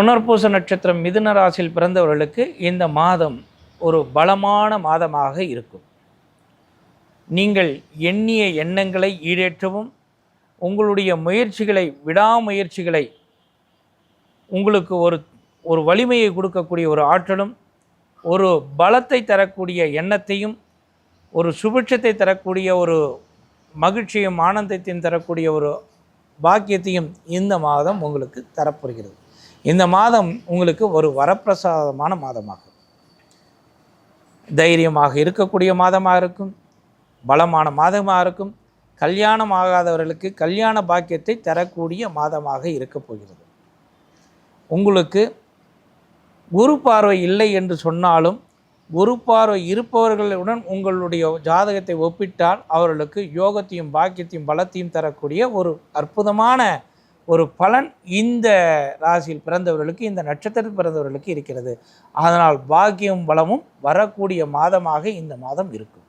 புனர்பூச நட்சத்திரம் மிதுன ராசியில் பிறந்தவர்களுக்கு இந்த மாதம் ஒரு பலமான மாதமாக இருக்கும். நீங்கள் எண்ணிய எண்ணங்களை ஈடேற்றவும் உங்களுடைய முயற்சிகளை விடாமுயற்சிகளை உங்களுக்கு ஒரு ஒரு வலிமையை கொடுக்கக்கூடிய ஒரு ஆற்றலும் ஒரு பலத்தை தரக்கூடிய எண்ணத்தையும் ஒரு சுபிட்சத்தை தரக்கூடிய ஒரு மகிழ்ச்சியும் ஆனந்தத்தையும் தரக்கூடிய ஒரு பாக்கியத்தையும் இந்த மாதம் உங்களுக்கு தரப்போகிறது. இந்த மாதம் உங்களுக்கு ஒரு வரப்பிரசாதமான மாதமாகும். தைரியமாக இருக்கக்கூடிய மாதமாக இருக்கும். பலமான மாதமாக இருக்கும். கல்யாணம் ஆகாதவர்களுக்கு கல்யாண பாக்கியத்தை தரக்கூடிய மாதமாக இருக்கப் போகிறது. உங்களுக்கு குரு பார்வை இல்லை என்று சொன்னாலும் குரு பார்வை இருப்பவர்களுடன் உங்களுடைய ஜாதகத்தை ஒப்பிட்டால் அவர்களுக்கு யோகத்தையும் பாக்கியத்தையும் பலத்தையும் தரக்கூடிய ஒரு அற்புதமான ஒரு பலன் இந்த ராசியில் பிறந்தவர்களுக்கு இந்த நட்சத்திரத்தில் பிறந்தவர்களுக்கு இருக்கிறது. அதனால் பாக்கியம் பலமும் வரக்கூடிய மாதமாக இந்த மாதம் இருக்கும்.